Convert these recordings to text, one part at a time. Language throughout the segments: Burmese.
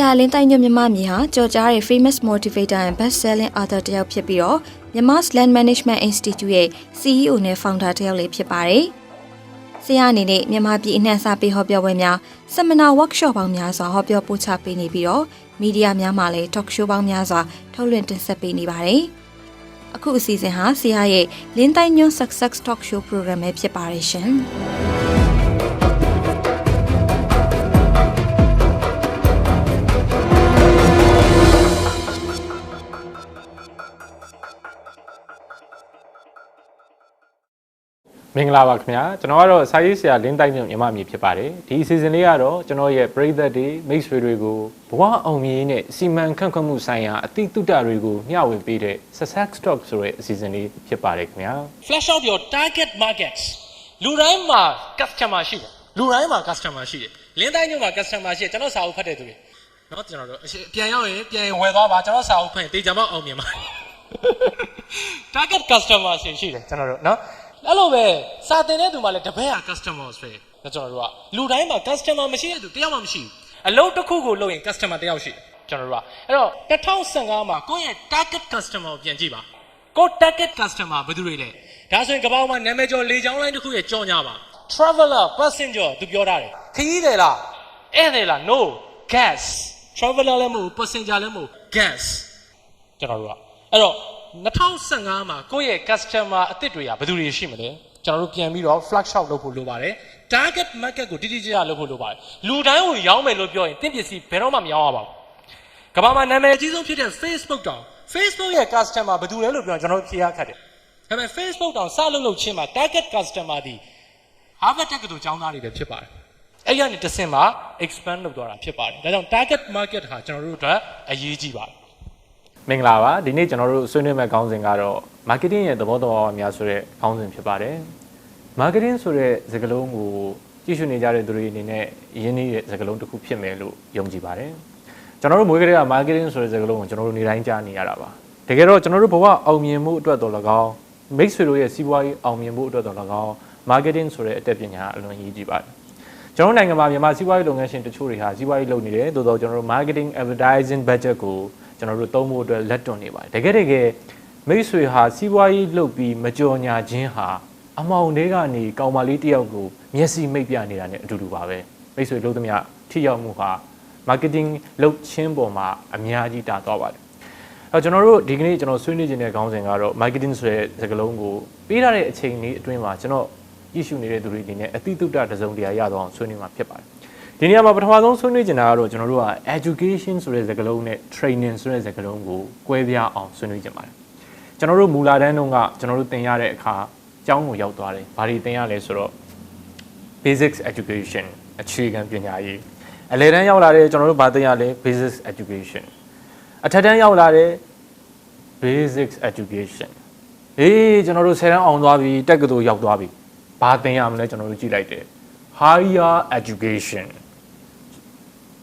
ရာလင်းတိုင်းညွတ်မြမမြေဟာကြော်ကြားတဲ့ famous motivator and best selling author တစ်ယောက်ဖြစ်ပြီးတော့မြန်မာ Land Management Institute ရဲ့ CEO နဲ့ founder တစ်ယောက်လေးဖြစ်ပါတယ်။ဆရာအနေနဲ့မြန်မာပြည်အနှံ့အစာပေးဟောပြောပွဲများ seminar workshop ပေါင်းများစွာဟောပြောပို့ချပေးနေပြီးတော့မီဒီယာများမှာလည်း talk show ပေါင်းများစွာထုတ်လွှင့်တင်ဆက်ပေးနေပါတယ်။အခုအစီအစဉ်ဟာဆရာရဲ့လင်းတိုင်းညွတ် success talk show program ပဲဖြစ်ပါတယ်ရှင်။ မင်္ဂလာပါခင်ဗျာကျွန်တော်ကတော့စာရေးဆရာလင်းတိုက်မြုံညီမအမည်ဖြစ်ပါတယ်ဒီအစီအစဉ်လေးကတော့ကျွန်တော်ရဲ့ပရိသတ်တွေမိတ်ဆွေတွေကိုဘဝအောင်မြင်နဲ့စီမံခန့်ခွဲမှုဆိုင်ရာအသိတုတ္တတွေကိုမျှဝေပေးတဲ့ Success Talk ဆိုတဲ့အစီအစဉ်လေးဖြစ်ပါတယ်ခင်ဗျာ Flash out your target markets လူတိုင်းမှာ customer ရှိတယ်လူတိုင်းမှာ customer ရှိတယ်လင်းတိုက်မြုံမှာ customer ရှိတယ်ကျွန်တော်စာအုပ်ဖတ်တဲ့သူတွေနော်ကျွန်တော်တို့အပြန်ရောက်ရင်ပြန်ဝယ်သွားပါကျွန်တော်စာအုပ်ဖတ်ရင်တေချာမအောင်မြင်ပါ target customer ရှင်ရှိတယ်ကျွန်တော်တို့နော် အဲ့လိုပဲစာတင်တဲ့သူမှလည်းတပည့်ဟာ customers ပဲဒါကျွန်တော်တို့ကလူတိုင်းမှာ customer မရှိတဲ့သူတယောက်မှမရှိဘူးအလုပ်တစ်ခုကိုလုပ်ရင် customer တယောက်ရှိတယ်ကျွန်တော်တို့ကအဲ့တော့2015မှာကိုယ့်ရဲ့ target customer ကိုပြန်ကြည့်ပါကို target customer ဘယ်သူတွေလဲဒါဆိုရင်ကမ္ဘာမှာနာမည်ကျော်လေကြောင်းလိုင်းတစ်ခုရဲ့ကြော်ညာပါ traveler passenger သူပြောတာတယ်ခရီးတယ်လားဧည့်တယ်လား no gas traveler လည်းမဟုတ်ဘူး passenger လည်းမဟုတ်ဘူး gas ကျွန်တော်တို့ကအဲ့တော့ 2015မှာကိုယ့်ရဲ့ customer အသစ်တွေကဘယ်သူတွေရှိမလဲကျွန်တော်တို့ပြန်ပြီးတော့ flag shot လုပ်ဖို့လိုပါတယ် target market ကိုတိတိကျကျလုပ်ဖို့လိုပါတယ်လူတိုင်းကိုရောင်းမယ်လို့ပြောရင်တင့်ပစ္စည်းဘယ်တော့မှမရောင်းရပါဘူးကမ္ဘာမှာနာမည်အကြီးဆုံးဖြစ်တဲ့ Facebook တောင် Facebook ရဲ့ customer ဘယ်သူလဲလို့ပြောရင်ကျွန်တော်တို့ဖြေရခက်တယ်။ဒါပေမဲ့ Facebook တောင်စလုပ်လို့ချင်းမှာ target customer ဒီ Harvard တက္ကသိုလ်ကျောင်းသားတွေလည်းဖြစ်ပါတယ်။အဲ့ဒီကနေတစ်ဆင့်မှာ expand လုပ်သွားတာဖြစ်ပါတယ်။ဒါကြောင့် target market ဟာကျွန်တော်တို့အတွက်အရေးကြီးပါတယ် မင်္ဂလာပါဒီနေ့ကျွန်တော်တို့ဆွေးနွေးမယ့်ခေါင်းစဉ်ကတော့ marketing ရဲ့သဘောတရားများဆိုတဲ့ခေါင်းစဉ်ဖြစ်ပါတယ် marketing ဆိုတဲ့စကားလုံးကိုကြည့်ရှုနေကြတဲ့သူတွေအနေနဲ့ရင်းနှီးတဲ့စကားလုံးတစ်ခုဖြစ်မယ်လို့ယုံကြည်ပါတယ်ကျွန်တော်တို့မွေးကလေးက marketing ဆိုတဲ့စကားလုံးကိုကျွန်တော်တို့နေတိုင်းကြားနေရတာပါတကယ်တော့ကျွန်တော်တို့ဘဝအောင်မြင်မှုအတွက်တော်၎င်းမိတ်ဆွေတို့ရဲ့စီးပွားရေးအောင်မြင်မှုအတွက်တော်၎င်း marketing ဆိုတဲ့အတက်ပညာအလွန်ကြီးကြီးပါတယ်ကျွန်တော်တို့နိုင်ငံမှာမြန်မာစီးပွားရေးလုပ်ငန်းရှင်တချို့တွေဟာစီးပွားရေးလုပ်နေတယ်သို့တော့ကျွန်တော်တို့ marketing advertising budget ကို ကျွန်တော်တို့သုံးဖို့အတွက်လက်တွန့်နေပါတယ်တကယ်တကယ်မိတ်ဆွေဟာစီးပွားရေးလုပ်ပြီးမကြော်ညာခြင်းဟာအမောင်တွေကနေကောင်မလေးတယောက်ကိုမျက်စိမိတ်ပြနေတာ ਨੇ အတူတူပါပဲမိတ်ဆွေလို့သမျှထိရောက်မှုဟာ marketing လုပ်ခြင်းပေါ်မှာအများကြီးတာသွားပါတယ်အဲတော့ကျွန်တော်တို့ဒီကနေ့ကျွန်တော်ဆွေးနွေးခြင်းတဲ့ခေါင်းစဉ်ကတော့ marketing ဆိုတဲ့စကားလုံးကိုပေးထားတဲ့အချိန်လေးအတွင်းမှာကျွန်တော်ရည်ရှုနေတဲ့သူတွေအနေနဲ့အတိတုတ္တတစုံတရာရတော့အောင်ဆွေးနွေးမှာဖြစ်ပါတယ် ဒီနေရာမှာပထမဆုံးဆွေးနွေးချင်တာကတော့ကျွန်တော်တို့က education ဆိုတဲ့စကားလုံးနဲ့ training ဆိုတဲ့စကားလုံးကိုကွဲပြားအောင်ဆွေးနွေးချင်ပါတယ်ကျွန်တော်တို့မူလာတန်းတုန်းကကျွန်တော်တို့သင်ရတဲ့အခါအကျောင်းကိုရောက်သွားတယ်ဘာတွေသင်ရလဲဆိုတော့ basics education အခြေခံပညာရေးအလယ်တန်းရောက်လာတဲ့ကျွန်တော်တို့ဗာသင်ရလဲ basic education အထက်တန်းရောက်လာတဲ့ basics education အေးကျွန်တော်တို့ဆယ်တန်းအောင်သွားပြီတက်ကတူရောက်သွားပြီဘာသင်ရမလဲကျွန်တော်တို့ကြည့်လိုက်တယ် higher education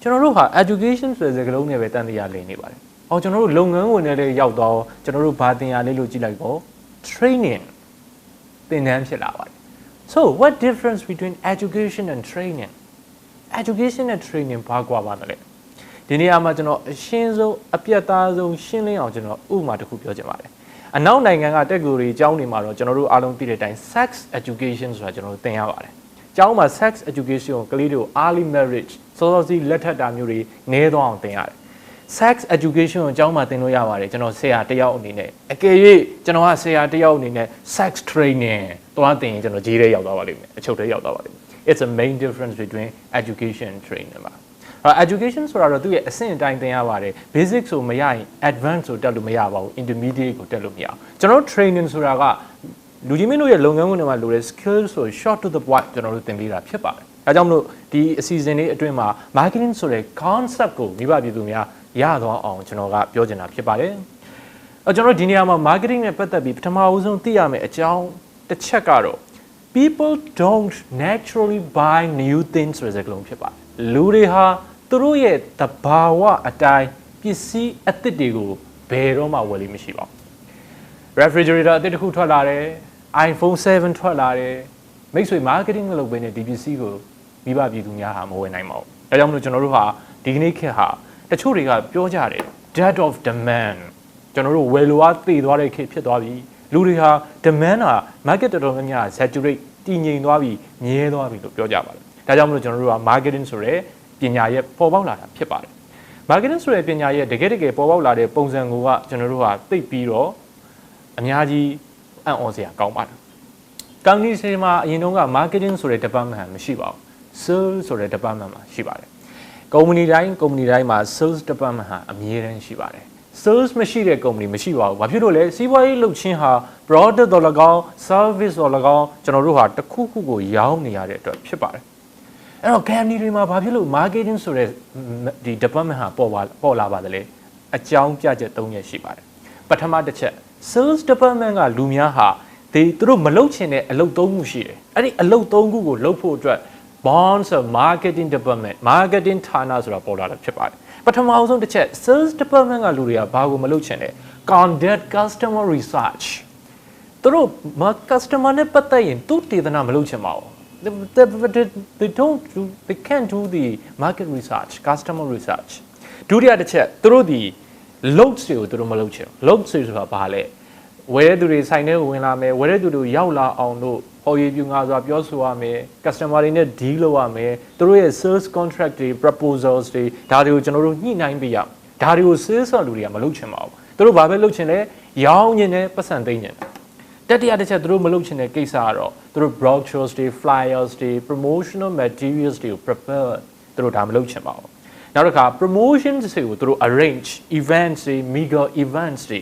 ကျွန်တော်တို့ဟာ education ဆိုတဲ့စကားလုံးနဲ့ပဲတန်တရားလည်နေပါတယ်။အော်ကျွန်တော်တို့လုပ်ငန်းဝင်တွေလည်းရောက်တော့ကျွန်တော်တို့ဘာသင်ရလဲလို့ကြည့်လိုက်တော့ training သင်တန်းဖြစ်လာပါတယ်။ So what difference between education and training? Education and training ဘာကွာပါလဲ။ဒီနေရာမှာကျွန်တော်အရှင်းဆုံးအပြတ်သားဆုံးရှင်းလင်းအောင်ကျွန်တော်ဥပမာတစ်ခုပြောချင်ပါတယ်။အနောက်နိုင်ငံကတက္ကသိုလ်တွေအကြောင်းတွေမှာတော့ကျွန်တော်တို့အားလုံးသိတဲ့အတိုင်း sex education ဆိုတာကျွန်တော်တို့သင်ရပါတယ်။ ကျောင်းမှာ sex education ကိုကလေးတွေကို early marriage စောစောစီးလက်ထပ်တာမျိုးတွေနည်းသွားအောင်သင်ရတယ်။ sex education ကိုကျောင်းမှာသင်လို့ရပါတယ်ကျွန်တော်ဆရာတယောက်အနေနဲ့အကယ်၍ကျွန်တော်ကဆရာတယောက်အနေနဲ့ sex training သွားသင်ရင်ကျွန်တော်ဂျေးထဲရောက်သွားပါလိမ့်မယ်အချုပ်ထဲရောက်သွားပါလိမ့်မယ် it's a main difference between education and training ပါအဲ့ education ဆိုတာတော့သူ့ရဲ့အဆင့်အတိုင်းသင်ရပါတယ် basic ဆိုမရရင် advanced ဆိုတက်လို့မရပါဘူး intermediate ကိုတက်လို့မရအောင်ကျွန်တော်တို့ training ဆိုတာက လူကြီးမင်းတို့ရဲ့လုပ်ငန်းဝင်တွေမှာလိုတဲ့ skill ဆို short to the point ကျွန်တော်တို့သင်ပေးတာဖြစ်ပါတယ်။ဒါကြောင့်မလို့ဒီအစီအစဉ်လေးအတွင်းမှာ marketing ဆိုတဲ့ concept ကိုမိဘပြည်သူများရသွားအောင်ကျွန်တော်ကပြောချင်တာဖြစ်ပါတယ်။အဲကျွန်တော်ဒီနေရာမှာ marketing နဲ့ပတ်သက်ပြီးပထမဦးဆုံးသိရမယ့်အကြောင်းတစ်ချက်ကတော့ people don't naturally buy new things ဆိုတဲ့စကားလုံးဖြစ်ပါတယ်။လူတွေဟာသူတို့ရဲ့သဘာဝအတိုင်းပစ္စည်းအသစ်တွေကိုဘယ်တော့မှဝယ်လို့မရှိပါဘူး။ refrigerator အသစ်တစ်ခုထွက်လာတယ် iPhone 7ထွက်လာတယ်မိတ်ဆွေ marketing လုပ်ပေးနေဒီပစ္စည်းကိုမိဘပြည်သူများဟာမဝယ်နိုင်ပါဘူး။ဒါကြောင့်မလို့ကျွန်တော်တို့ဟာဒီကနေ့ခေတ်ဟာတချို့တွေကပြောကြတယ် dead of demand ကျွန်တော်တို့ဝယ်လိုအားသေသွားတဲ့ခေတ်ဖြစ်သွားပြီလူတွေဟာ demand ဟာ market တော်တော်များများ saturate တည်ငြိမ်သွားပြီမြဲသွားပြီလို့ပြောကြပါတယ်ဒါကြောင့်မလို့ကျွန်တော်တို့က marketing ဆိုတဲ့ပညာရဲ့ပေါ်ပေါက်လာတာဖြစ်ပါတယ် marketing ဆိုတဲ့ပညာရဲ့တကယ်တကယ်ပေါ်ပေါက်လာတဲ့ပုံစံကိုကကျွန်တော်တို့ကသိပြီးတော့အများကြီး အံ့ဩစရာကောင်းပါတယ်။ company တွေမှာအရင်တုန်းက marketing ဆိုတဲ့ department မရှိပါဘူး။ sales ဆိုတဲ့ department မှာရှိပါတယ်။ company တိုင်း company တိုင်းမှာ sales department ဟာအမြဲတမ်းရှိပါတယ်။ sales မရှိတဲ့ company မရှိပါဘူး။ဘာဖြစ်လို့လဲစီးပွားရေးလုပ်ခြင်းဟာ product တော်၎င်း service တော်၎င်းကျွန်တော်တို့ဟာတစ်ခုခုကိုရောင်းနေရတဲ့အတွက်ဖြစ်ပါတယ်။အဲ့တော့ company တွေမှာဘာဖြစ်လို့ marketing ဆိုတဲ့ဒီ department ဟာပေါ်ပါပေါ်လာပါသလဲအကြောင်းပြချက်၃ရက်ရှိပါတယ်ပထမတစ်ချက် sales department ကလူများဟာဒီသူတို့မလုပ်ချင်တဲ့အလုပ်သုံးခုရှိတယ်အဲ့ဒီအလုပ်သုံးခုကိုလုပ်ဖို့အတွက် bonds marketing department marketing ဌာနဆိုတာပေါ်လာတာဖြစ်ပါတယ်ပထမအောင်ဆုံးတစ်ချက် sales department ကလူတွေကဘာကိုမလုပ်ချင်လဲ conduct customer research သူတို့ customer နဲ့ပတ်သက်ရင်သူတည်တနာမလုပ်ချင်ပါဘူး they, they, they don't do they can't do the market research customer research ဒုတိယတစ်ချက်သူတို့ဒီ loads တွေကိုသူတို့မလုပ်ချင်ဘူး loads တွေဆိုတာဘာလဲဝယ်တဲ့သူတွေဆိုင်ထဲကိုဝင်လာမယ်ဝယ်တဲ့သူတွေရောက်လာအောင်လို့ဟော်ရည်ပြူငါဆိုတာပြောဆိုရမယ် customer တွေနဲ့ deal လုပ်ရမယ်သူတို့ရဲ့ sales contract တွေ proposals တွေဒါတွေကိုကျွန်တော်တို့ညှိနှိုင်းပေးရဒါတွေကို sales လူတွေကမလုပ်ချင်ပါဘူးသူတို့ဘာပဲလုပ်ချင်လဲရောင်းညင်နဲ့ပတ်စံသိမ်းညင်တတိယတစ်ချက်သူတို့မလုပ်ချင်တဲ့ကိစ္စကတော့သူတို့ brochures တွေ flyers တွေ promotional materials တွေကို prepare သူတို့ဒါမလုပ်ချင်ပါဘူး နောက်တစ်ခါ promotions တွေကိုသူတို့ arrange events တွေ mega events တွေ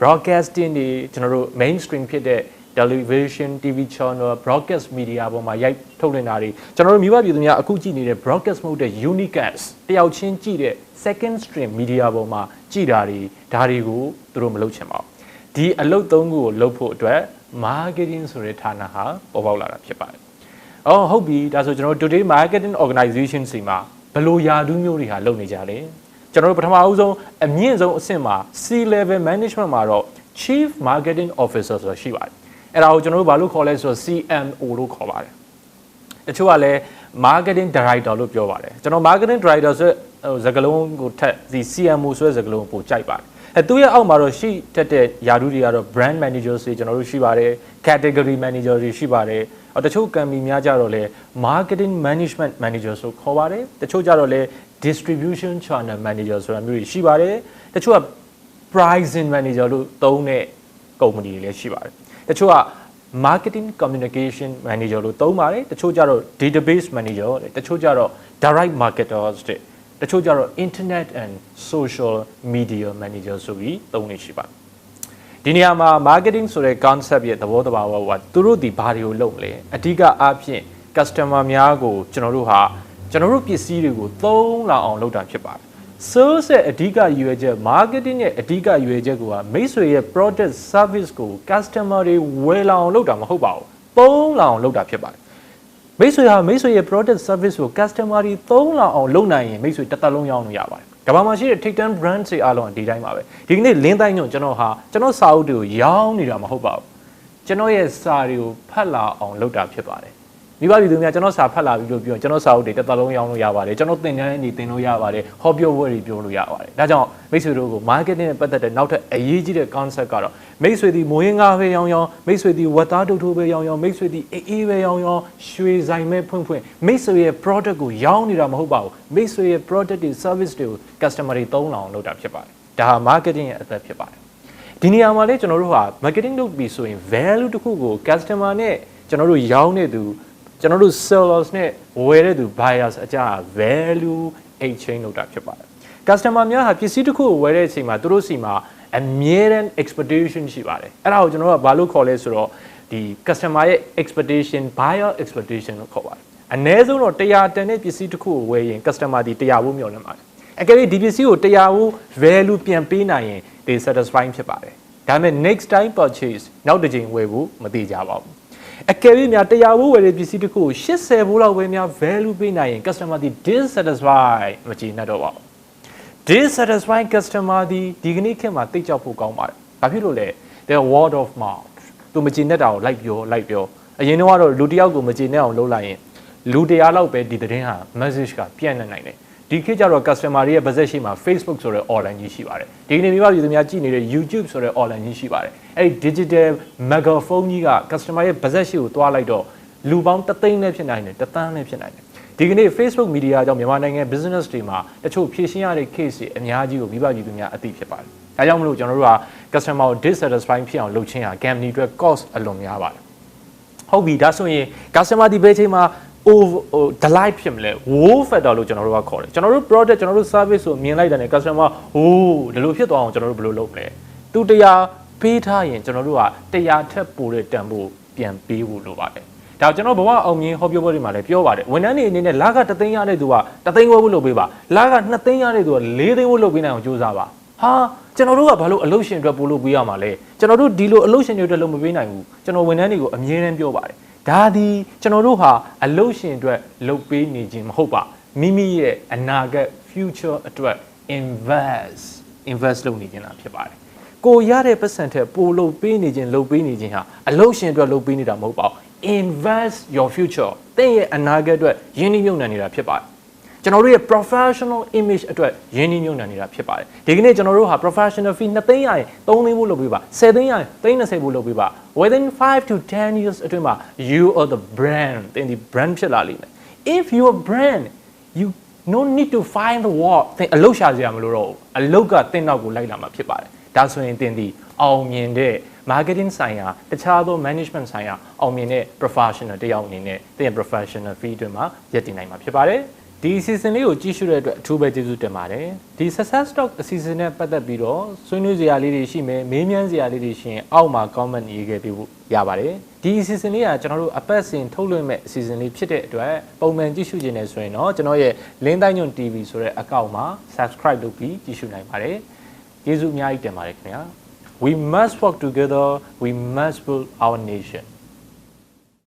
broadcasting တွေကျွန်တော်တို့ mainstream ဖြစ်တဲ့ television TV channel broadcast media ပေါ်မှာရိုက်ထုတ်လွှင့်တာတွေကျွန်တော်တို့မြို့ပြည်သူများအခုကြည့်နေတဲ့ broadcast မဟုတ်တဲ့ unicast တယောက်ချင်းကြည့်တဲ့ second stream media ပေါ်မှာကြည့်တာတွေဒါတွေကိုသူတို့မလုပ်ချင်ပါဘူးဒီအလုပ်သုံးခုကိုလုပ်ဖို့အတွက် marketing ဆိုတဲ့ဌာနဟာပေါ်ပေါက်လာတာဖြစ်ပါတယ်။အော်ဟုတ်ပြီဒါဆိုကျွန်တော်တို့ today marketing organization စီမှာ ဘယ်လိုယာဒူးမျိုးတွေဟာလုပ်နေကြလဲ။ကျွန်တော်တို့ပထမအဦးဆုံးအမြင့်ဆုံးအဆင့်မှာ C level management မှာတော့ chief marketing officer ဆိုတာရှိပါတယ်။အဲ့ဒါကိုကျွန်တော်တို့ဘာလို့ခေါ်လဲဆိုတော့ CMO လို့ခေါ်ပါတယ်။တချို့ကလည်း marketing director လို့ပြောပါတယ်။ကျွန်တော် marketing director ဆိုတဲ့စကားလုံးကိုထက်ဒီ CMO ဆိုတဲ့စကားလုံးကိုပိုကြိုက်ပါတယ်။အဲသူရဲ့အောက်မှာတော့ရှိတတ်တဲ့ယာဒူးတွေကတော့ brand managers တွေကျွန်တော်တို့ရှိပါတယ် category manager တွေရှိပါတယ်အော် တချို့ company များကြတော့လဲ marketing management manager ဆိုခေါ်ပါတယ်တချို့ကြတော့လဲ distribution channel manager ဆိုတာမျိုးတွေရှိပါတယ်တချို့က pricing manager လို့သုံးတဲ့ company တွေလည်းရှိပါတယ်တချို့က marketing communication manager လို့သုံးပါတယ်တချို့ကြတော့ database manager တဲ့တချို့ကြတော့ direct marketers တဲ့တချို့ကြတော့ internet and social media manager ဆိုပြီးသုံးနေရှိပါတယ် ဒီနေရာမှာ marketing ဆိုတဲ့ concept ရဲ့သဘောတဘာဝကသူတို့ဒီဘာတွေကိုလုပ်မလဲအဓိကအားဖြင့် customer များကိုကျွန်တော်တို့ဟာကျွန်တော်တို့ပစ္စည်းတွေကိုသုံးလာအောင်လုပ်တာဖြစ်ပါတယ် sales ရဲ့အဓိကရည်ရွယ်ချက် marketing ရဲ့အဓိကရည်ရွယ်ချက်ကမိတ်ဆွေရဲ့ product service ကို customer တွေဝယ်လာအောင်လုပ်တာမဟုတ်ပါဘူးသုံးလာအောင်လုပ်တာဖြစ်ပါတယ်မိတ်ဆွေဟာမိတ်ဆွေရဲ့ product service ကို customer တွေသုံးလာအောင်လုပ်နိုင်ရင်မိတ်ဆွေတစ်သက်လုံးရောင်းလို့ရပါတယ် ကမ္ဘာမှာရှိတဲ့ Titan brand တွေအားလုံးဒီတိုင်းပါပဲဒီကနေ့လင်းတိုင်းညွန့်ကျွန်တော်ဟာကျွန်တော်စာအုပ်တွေကိုရောင်းနေတာမဟုတ်ပါဘူးကျွန်တော်ရဲ့စာတွေကိုဖတ်လာအောင်လုပ်တာဖြစ်ပါတယ် မိဘပြည်သူများကျွန်တော်စာဖတ်လာပြီလို့ပြောကျွန်တော်စာအုပ်တွေတစ်သက်လုံးရောင်းလို့ရပါတယ်ကျွန်တော်သင်တန်းတွေသင်လို့ရပါတယ်ဟောပြောပွဲတွေပြောလို့ရပါတယ်ဒါကြောင့်မိတ်ဆွေတို့ကို marketing နဲ့ပတ်သက်တဲ့နောက်ထပ်အရေးကြီးတဲ့ concept ကတော့မိတ်ဆွေဒီမိုးရင်းကားပဲရောင်းရောင်းမိတ်ဆွေဒီဝတ်သားတုတ်ထိုးပဲရောင်းရောင်းမိတ်ဆွေဒီအေးအေးပဲရောင်းရောင်းရွှေဆိုင်ပဲဖွင့်ဖွင့်မိတ်ဆွေရဲ့ product ကိုရောင်းနေတာမဟုတ်ပါဘူးမိတ်ဆွေရဲ့ product တွေ service တွေကို customer တွေသုံးလာအောင်လုပ်တာဖြစ်ပါတယ်ဒါဟာ marketing ရဲ့အသက်ဖြစ်ပါတယ်ဒီနေရာမှာလေကျွန်တော်တို့ဟာ marketing လုပ်ပြီးဆိုရင် value တစ်ခုကို customer နဲ့ကျွန်တော်တို့ရောင်းနေသူ ကျွန်တော်တို့ sellers နဲ့ဝယ်တဲ့သူ buyers အကြ value exchange လုပ်တာဖြစ်ပါတယ် customer များဟာပစ္စည်းတစ်ခုကိုဝယ်တဲ့အချိန်မှာသူတို့စီမှာအမြဲတမ်း expectation ရှိပါတယ်အဲ့ဒါကိုကျွန်တော်တို့ကဘာလို့ခေါ်လဲဆိုတော့ဒီ customer ရဲ့ expectation buyer expectation လို့ခေါ်ပါတယ်အနည်းဆုံးတော့100တန်တဲ့ပစ္စည်းတစ်ခုကိုဝယ်ရင် customer ဒီ100ဘူးမျှော်လင့်ပါတယ်အကယ်၍ဒီပစ္စည်းကို100ဘူး value ပြန်ပေးနိုင်ရင်ဒီ satisfying ဖြစ်ပါတယ်ဒါပေမဲ့ next time purchase နောက်တစ်ချိန်ဝယ်ဖို့မသေးကြပါဘူး အကယ်၍များတရားဘူးဝယ်တဲ့ပစ္စည်းတစ်ခုကို80ဘူးလောက်ပဲများ value ပေးနိုင်ရင် customer ဒီ dissatisfied မကြည့်နဲ့တော့ပါဘူး dissatisfied customer ဒီဒီကနေ့ခေတ်မှာတိတ်ကြောက်ဖို့ကောင်းပါတယ်။ဘာဖြစ်လို့လဲ the word of mouth သူမကြည်နဲ့တာကိုလိုက်ပြောလိုက်ပြောအရင်တော့လူတယောက်ကိုမကြည်နဲ့အောင်လုပ်လိုက်ရင်လူတရားလောက်ပဲဒီသတင်းဟာ message ကပြန့်နေနိုင်တယ်။ ဒီခေတ်ကျတော့ customer တွေရဲ့ budget ရှိမှာ Facebook ဆိုတဲ့ online ကြီးရှိပါတယ်ဒီနေ့မိဘပြည်သူများကြည့်နေတဲ့ YouTube ဆိုတဲ့ online ကြီးရှိပါတယ်အဲ့ဒီ digital megaphone ကြီးက customer ရဲ့ budget ရှိကိုတွားလိုက်တော့လူပေါင်းတသိန်းနဲ့ဖြစ်နိုင်တယ်တသန်းနဲ့ဖြစ်နိုင်တယ်ဒီကနေ့ Facebook media ကြောင့်မြန်မာနိုင်ငံ business တွေမှာတချို့ဖြည့်ရှင်းရတဲ့ case တွေအများကြီးကိုမိဘပြည်သူများအသိဖြစ်ပါတယ်ဒါကြောင့်မလို့ကျွန်တော်တို့က customer ကို dissatisfying ဖြစ်အောင်လုပ်ချင်းဟာ company အတွက် cost အလွန်များပါတယ်ဟုတ်ပြီဒါဆိုရင် customer ဒီဘယ်ချိန်မှာ over ဟို delight ဖြစ်မလဲ wow factor လို့ကျွန်တော်တို့ကခေါ်တယ်ကျွန်တော်တို့ product ကျွန်တော်တို့ service ကိုမြင်လိုက်တဲ့ customer ဟိုးဒီလိုဖြစ်သွားအောင်ကျွန်တော်တို့ဘယ်လိုလုပ်မလဲသူတရားပေးထားရင်ကျွန်တော်တို့ကတရားထက်ပိုတဲ့တန်ဖိုးပြန်ပေးဖို့လိုပါတယ်ဒါကျွန်တော်ဘဝအောင်မြင်ဟောပြောပွဲတွေမှာလည်းပြောပါတယ်ဝန်ထမ်းတွေအနေနဲ့လကတသိန်းရတဲ့သူကတသိန်းဝယ်ဖို့လုပ်ပေးပါလက2သိန်းရတဲ့သူက4သိန်းဝယ်လုပ်ပေးနိုင်အောင်ကြိုးစားပါဟာကျွန်တော်တို့ကဘာလို့အလုပ်ရှင်အတွက်ပို့လို့ပေးရမှာလဲကျွန်တော်တို့ဒီလိုအလုပ်ရှင်တွေအတွက်လုပ်မပေးနိုင်ဘူးကျွန်တော်ဝန်ထမ်းတွေကိုအမြဲတမ်းပြောပါတယ် ဒါဒီကျွန်တော်တို့ဟာအလုပ်ရှင်အတွက်လုပ်ပေးနေခြင်းမဟုတ်ပါမိမိရဲ့အနာဂတ် future အတွက် invest invest လုပ်နေခြင်းလားဖြစ်ပါတယ်ကိုရတဲ့ပတ်စံထက်ပိုလုပ်ပေးနေခြင်းလုပ်ပေးနေခြင်းဟာအလုပ်ရှင်အတွက်လုပ်ပေးနေတာမဟုတ်ပါဘူး invest your future သင်ရဲ့အနာဂတ်အတွက်ယင်းနှိမ့်ညွတ်နေတာဖြစ်ပါတယ် ကျွန်တော်တို့ရဲ့ professional image အတွက်ရင်းနှီးမြှုပ်နှံနေတာဖြစ်ပါတယ်ဒီကနေ့ကျွန်တော်တို့ဟာ professional fee 2သိန်းရရင်3သိန်းဖို့လုပ်ပေးပါ10သိန်းရရင်320ဖို့လုပ်ပေးပါ within 5 to 10 years အတွင်းမှာ you are the brand သင်ဒီ brand ဖြစ်လာလိမ့်မယ် if you are brand you no need to find the work သင်အလုပ်ရှာစရာမလိုတော့ဘူးအလုပ်ကသင်နောက်ကိုလိုက်လာမှာဖြစ်ပါတယ်ဒါဆိုရင်သင်ဒီအောင်မြင်တဲ့ marketing ဆိုင်ရာတခြားသော management ဆိုင်ရာအောင်မြင်တဲ့ professional တယောက်အနေနဲ့သင်ရဲ့ professional fee တွေမှာရည်တည်နိုင်မှာဖြစ်ပါတယ် ဒီ season လေးကိုကြည့်ရှုတဲ့အတွက်အထူးပဲကျေးဇူးတင်ပါတယ်ဒီ success stock အစီအစဉ်နဲ့ပတ်သက်ပြီးတော့ဆွေးနွေးစရာလေးတွေရှိမယ်မေးမြန်းစရာလေးတွေရှိရင်အောက်မှာ comment ရေးခဲ့ပေးဖို့ရပါတယ်ဒီ season လေးကကျွန်တော်တို့အပတ်စဉ်ထုတ်လွှင့်မဲ့ season လေးဖြစ်တဲ့အတွက်ပုံမှန်ကြည့်ရှုခြင်းနဲ့ဆိုရင်တော့ကျွန်တော်ရဲ့လင်းတိုင်းညွန့် TV ဆိုတဲ့အကောင့်မှာ subscribe လုပ်ပြီးကြည့်ရှုနိုင်ပါတယ်ကျေးဇူးအများကြီးတင်ပါတယ်ခင်ဗျာ we must work together we must build our nation